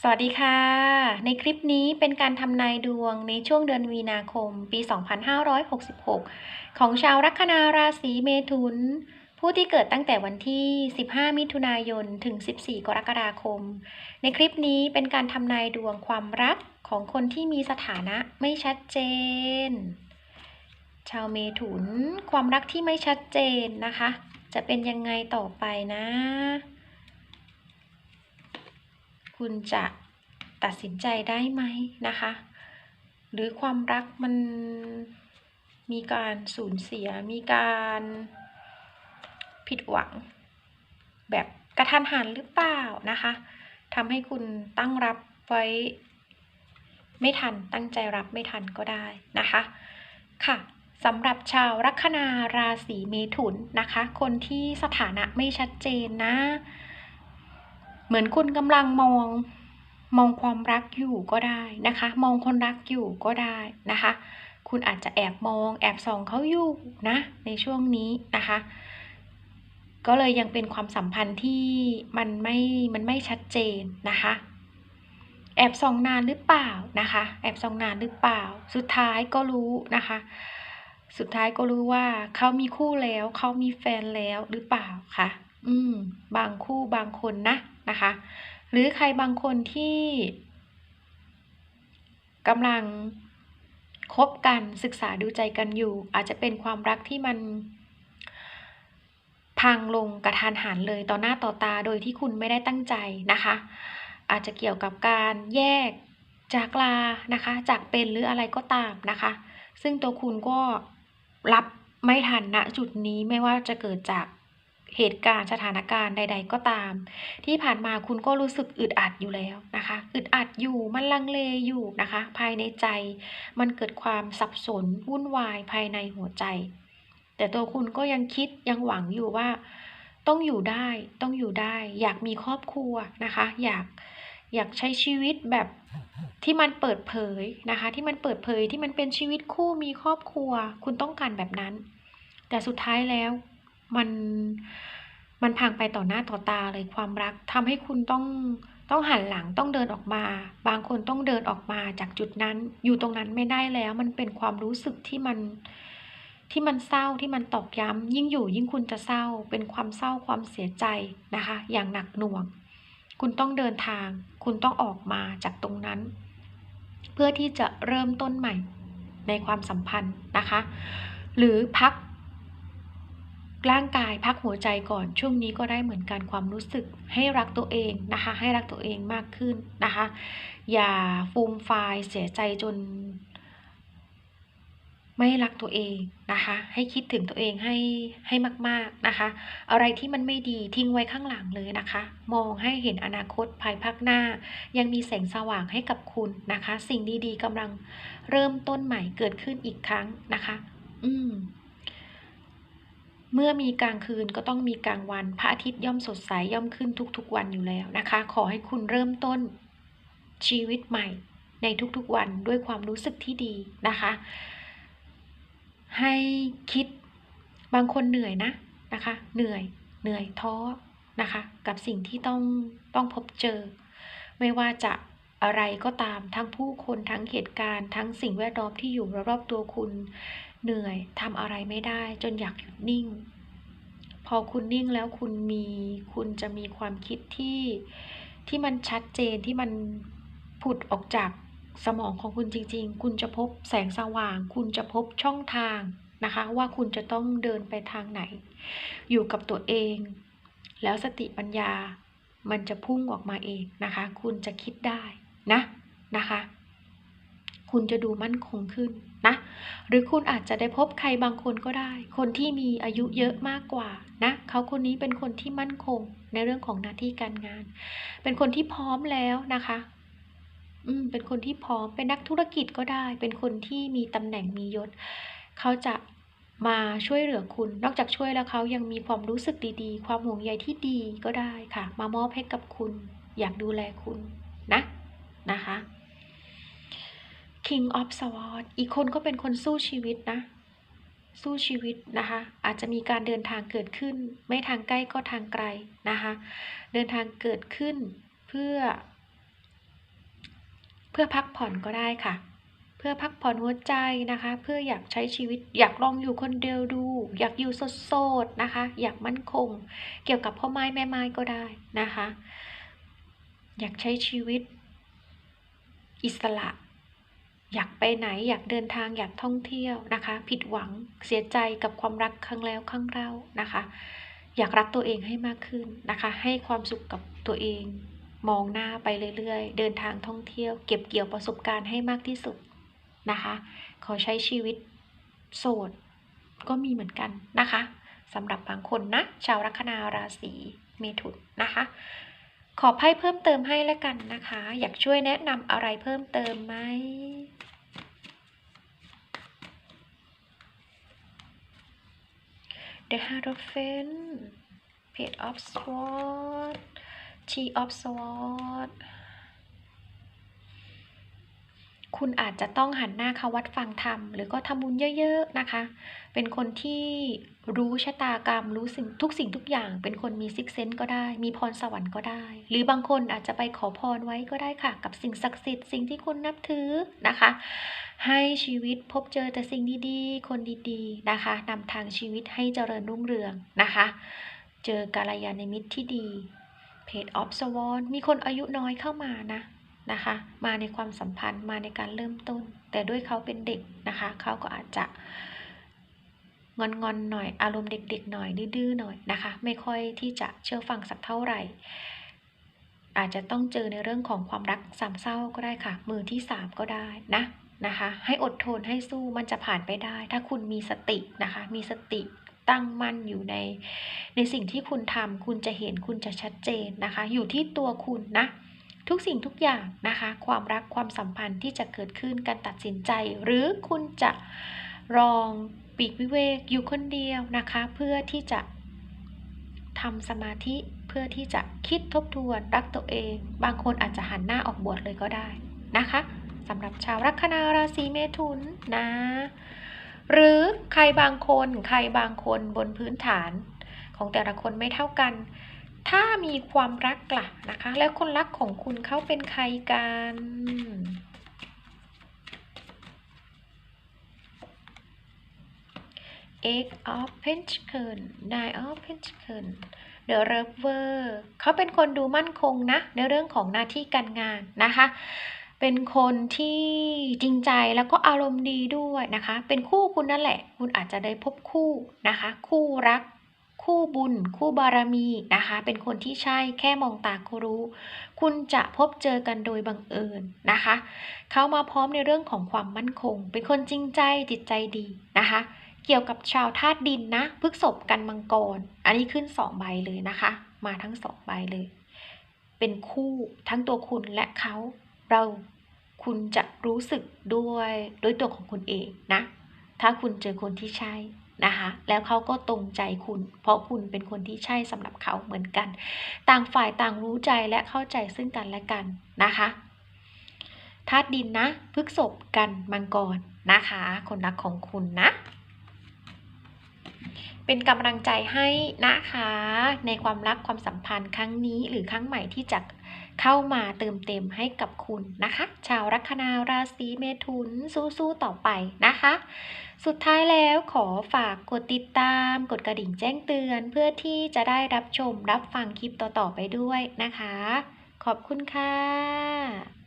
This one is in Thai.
สวัสดีค่ะ ในคลิปนี้เป็นการทำนายดวงในช่วงเดือนมีนาคมปี 2566 ของชาวลัคนาราศีเมถุน ผู้ที่เกิดตั้งแต่วันที่ 15 มิถุนายน ถึง 14 กรกฎาคม ในคลิปนี้เป็นการทำนายดวงความรักของคนที่มีสถานะไม่ชัดเจน ชาวเมถุน ความรักที่ไม่ชัดเจนนะคะ จะเป็นยังไงต่อไปนะ คุณจะตัดสินใจได้ไหมนะคะ หรือความรักมันมีการสูญเสียมีการผิดหวัง แบบกระทันหันหรือเปล่านะคะทำให้คุณตั้งรับไว้ไม่ทันตั้งใจรับไม่ทันก็ได้นะคะค่ะสำหรับชาวลัคนาราศีเมถุนนะคะ คนที่สถานะไม่ชัดเจนนะ มือนคุณกำลังมองมองความรักอยู่ก็ได้นะคะ มองคนรักอยู่ก็ได้นะคะ คุณอาจจะแอบมองแอบส่องเขาอยู่นะในช่วงนี้นะคะ ก็เลยยังเป็นความสัมพันธ์ที่มันไม่มันไม่ชัดเจนนะคะ แอบส่องนานหรือเปล่านะคะ แอบส่องนานหรือเปล่า สุดท้ายก็รู้นะคะ สุดท้ายก็รู้ว่าเขามีคู่แล้วเขามีแฟนแล้วหรือเปล่าคะอืม บางคู่บางคนนะ นะคะ หรือใครบางคนที่กำลังคบกันศึกษาดูใจกันอยู่ อาจจะเป็นความรักที่มัน พังลงกระทันหันเลยต่อหน้าต่อตาโดยที่คุณไม่ได้ตั้งใจนะคะ อาจจะเกี่ยวกับการแยกจากลานะคะ จากเป็นหรืออะไรก็ตามนะคะ ซึ่งตัวคุณก็รับไม่ทันณจุดนี้ไม่ว่าจะเกิดจาก เหตุการณ์สถานการณ์ใด ๆ ก็ตาม ที่ผ่านมาคุณก็รู้สึกอึดอัดอยู่แล้วนะคะ อึดอัดอยู่มันลังเลอยู่นะคะ ภายในใจ มันเกิดความสับสนวุ่นวายภายในหัวใจ แต่ตัวคุณก็ยังคิดยังหวังอยู่ว่า ต้องอยู่ได้ต้องอยู่ได้ อยากมีครอบครัวนะคะ อยากอยากใช้ชีวิตแบบที่มันเปิดเผยนะคะ ที่มันเปิดเผยที่มันเป็นชีวิตคู่มีครอบครัว คุณต้องการแบบนั้น แต่สุดท้ายแล้ว มันมันพังไปต่อหน้าต่อตาเลยความรักทำให้คุณต้องต้องหันหลังต้องเดินออกมา บางคนต้องเดินออกมาจากจุดนั้น อยู่ตรงนั้นไม่ได้แล้ว มันเป็นความรู้สึกที่มันที่มันเศร้าที่มันตอกย้ำยิ่งอยู่ยิ่งคุณจะเศร้า เป็นความเศร้าความเสียใจนะคะ อย่างหนักหน่วง คุณต้องเดินทาง คุณต้องออกมาจากตรงนั้น เพื่อที่จะเริ่มต้นใหม่ในความสัมพันธ์นะคะ หรือพัก ร่างกายพักหัวใจก่อนช่วงนี้ก็ได้เหมือนกันความรู้สึกให้รักตัวเองนะคะ ให้รักตัวเองมากขึ้นนะคะ อย่าฟูมฟายเสียใจจน ไม่รักตัวเองนะคะ ให้คิดถึงตัวเองให้ให้มาก ๆนะคะ อะไรที่มันไม่ดีทิ้งไว้ข้างหลังเลยนะคะ มองให้เห็นอนาคตภายภาคหน้า ยังมีแสงสว่างให้กับคุณนะคะ สิ่งดีๆกำลังเริ่มต้นใหม่เกิดขึ้นอีกครั้งนะคะ อืม เมื่อมีกลางคืนก็ต้องมีกลางวัน พระอาทิตย์ย่อมสดใสย่อมขึ้นทุกๆวันอยู่แล้วนะคะ ขอให้คุณเริ่มต้นชีวิตใหม่ ในทุกๆวันด้วยความรู้สึกที่ดีนะคะ ให้คิดบางคนเหนื่อยนะนะคะ เหนื่อยเหนื่อยท้อนะคะ กับสิ่งที่ต้องต้องพบเจอ ไม่ว่าจะอะไรก็ตามทั้งผู้คนทั้งเหตุการณ์ ทั้งสิ่งแวดล้อมที่อยู่รอบๆตัวคุณ เหนื่อยทำอะไรไม่ได้ จนอยากหยุดนิ่ง พอคุณนิ่งแล้วคุณมีคุณจะมีความคิดที่ที่มันชัดเจนที่มันผุดออกจากสมองของคุณจริง ๆ คุณจะพบแสงสว่าง คุณจะพบช่องทางนะคะ ว่าคุณจะต้องเดินไปทางไหน อยู่กับตัวเอง แล้วสติปัญญามันจะพุ่งออกมาเองนะคะ คุณจะคิดได้นะนะคะ คุณจะดูมั่นคงขึ้นนะ หรือคุณอาจจะได้พบใครบางคนก็ได้ คนที่มีอายุเยอะมากกว่านะเขาคนนี้เป็นคนที่มั่นคงในเรื่องของหน้าที่การงาน เป็นคนที่พร้อมแล้วนะคะอืมเป็นคนที่พร้อมเป็นนักธุรกิจก็ได้ เป็นคนที่มีตำแหน่งมียศ เขาจะมาช่วยเหลือคุณ นอกจากช่วยแล้วเขายังมีความรู้สึกดีๆ ความห่วงใยที่ดีก็ได้ค่ะ มามอบให้กับคุณ อยากดูแลคุณนะนะคะ King of Swords อีกคนก็เป็นคนสู้ชีวิตนะ สู้ชีวิตนะคะ อาจจะมีการเดินทางเกิดขึ้น ไม่ทางใกล้ก็ทางไกลนะคะ เดินทางเกิดขึ้นเพื่อ เพื่อพักผ่อนก็ได้ค่ะ เพื่อพักผ่อนหัวใจนะคะ เพื่ออยากใช้ชีวิต อยากลองอยู่คนเดียวดู อยากอยู่โสดๆนะคะ อยากมั่นคง เกี่ยวกับพ่อไม้แม่ไม้ก็ได้นะคะ อยากใช้ชีวิต อิสระ อยากไปไหนอยากเดินทางอยากท่องเที่ยวนะคะ ผิดหวังเสียใจกับความรักครั้งแล้วครั้งเล่านะคะ อยากรักตัวเองให้มากขึ้นนะคะ ให้ความสุขกับตัวเอง มองหน้าไปเรื่อยๆ เดินทางท่องเที่ยว เก็บเกี่ยวประสบการณ์ให้มากที่สุดนะคะ ขอใช้ชีวิตโสดก็มีเหมือนกันนะคะสำหรับบางคนนะ ชาวลัคนาราศีเมถุนนะคะ ขอไพ่เพิ่มเติมให้แล้วกันนะคะ อยากช่วยแนะนำอะไรเพิ่มเติมไหม The Hierophant Page of Swords Tea of Swords คุณอาจจะต้องหันหน้าเข้าวัดฟังธรรม หรือก็ทำบุญเยอะๆนะคะ เป็นคนที่รู้ชะตากรรม รู้สิ่งทุกสิ่งทุกอย่าง เป็นคนมีซิกเซนก็ได้ มีพรสวรรค์ก็ได้ หรือบางคนอาจจะไปขอพรไว้ก็ได้ค่ะ กับสิ่งศักดิ์สิทธิ์สิ่งที่คุณนับถือนะคะ ให้ชีวิตพบเจอแต่สิ่งดีๆ คนดีๆนะคะนำทางชีวิตให้เจริญรุ่งเรืองนะคะ เจอกาลยานมิตรที่ดีเพจออฟสวอนมีคนอายุน้อยเข้ามานะ นะคะ มาในความสัมพันธ์มาในการเริ่มต้น แต่ด้วยเขาเป็นเด็กนะคะเขาก็อาจจะงอนๆหน่อยอารมณ์เด็กๆหน่อยดื้อๆหน่อยนะคะ ไม่ค่อยที่จะเชื่อฟังสักเท่าไหร่ อาจจะต้องเจอในเรื่องของความรักสามเศร้าก็ได้ค่ะ มือที่สามก็ได้นะนะคะ ให้อดทนให้สู้มันจะผ่านไปได้ ถ้าคุณมีสตินะคะ มีสติตั้งมั่นอยู่ในในสิ่งที่คุณทำคุณจะเห็นคุณจะชัดเจนนะคะ อยู่ที่ตัวคุณนะ ทุกสิ่งทุกอย่างนะคะ ความรักความสัมพันธ์ที่จะเกิดขึ้นการตัดสินใจ หรือคุณจะลองปีกวิเวกอยู่คนเดียวนะคะ เพื่อที่จะทำสมาธิเพื่อที่จะคิดทบทวนรักตัวเอง บางคนอาจจะหันหน้าออกบวชเลยก็ได้นะคะสำหรับชาวลัคนาราศีเมถุนนะ หรือใครบางคนใครบางคนบนพื้นฐานของแต่ละคนไม่เท่ากัน ถ้ามีความรักล่ะนะคะ แล้วคนรักของคุณเขาเป็นใครกัน Eight of Pentacles Nine of Pentacles The Lover เขาเป็นคนดูมั่นคงนะ ในเรื่องของหน้าที่การงานนะคะ เป็นคนที่จริงใจแล้วก็อารมณ์ดีด้วยนะคะ เป็นคู่คุณนั่นแหละ คุณอาจจะได้พบคู่นะคะ คู่รัก คู่บุญ คู่บารมีนะคะ เป็นคนที่ใช่แค่มองตาก็รู้ คุณจะพบเจอกันโดยบังเอิญนะคะ เขามาพร้อมในเรื่องของความมั่นคง เป็นคนจริงใจจิตใจดีนะคะ เกี่ยวกับชาวธาตุดินนะพฤกษบกันมังกร อันนี้ขึ้นสองใบเลยนะคะ มาทั้งสองใบเลย เป็นคู่ทั้งตัวคุณและเขาเราคุณจะรู้สึกด้วยด้วยตัวของคุณเองนะ ถ้าคุณเจอคนที่ใช่ นะคะ แล้วเขาก็ตรงใจคุณ เพราะคุณเป็นคนที่ใช่สำหรับเขาเหมือนกัน ต่างฝ่ายต่างรู้ใจและเข้าใจซึ่งกันและกันนะคะธาตุดินนะพฤกษบกันมังกรนะคะ คนรักของคุณนะ เป็นกำลังใจให้นะคะ ในความรักความสัมพันธ์ครั้งนี้หรือครั้งใหม่ที่จะ เข้ามาเติมเต็มให้กับคุณนะคะ ชาวลัคนาราศีเมถุนสู้ๆต่อไปนะคะ สุดท้ายแล้วขอฝากกดติดตาม กดกระดิ่งแจ้งเตือน เพื่อที่จะได้รับชมรับฟังคลิปต่อๆไปด้วยนะคะ ขอบคุณค่ะ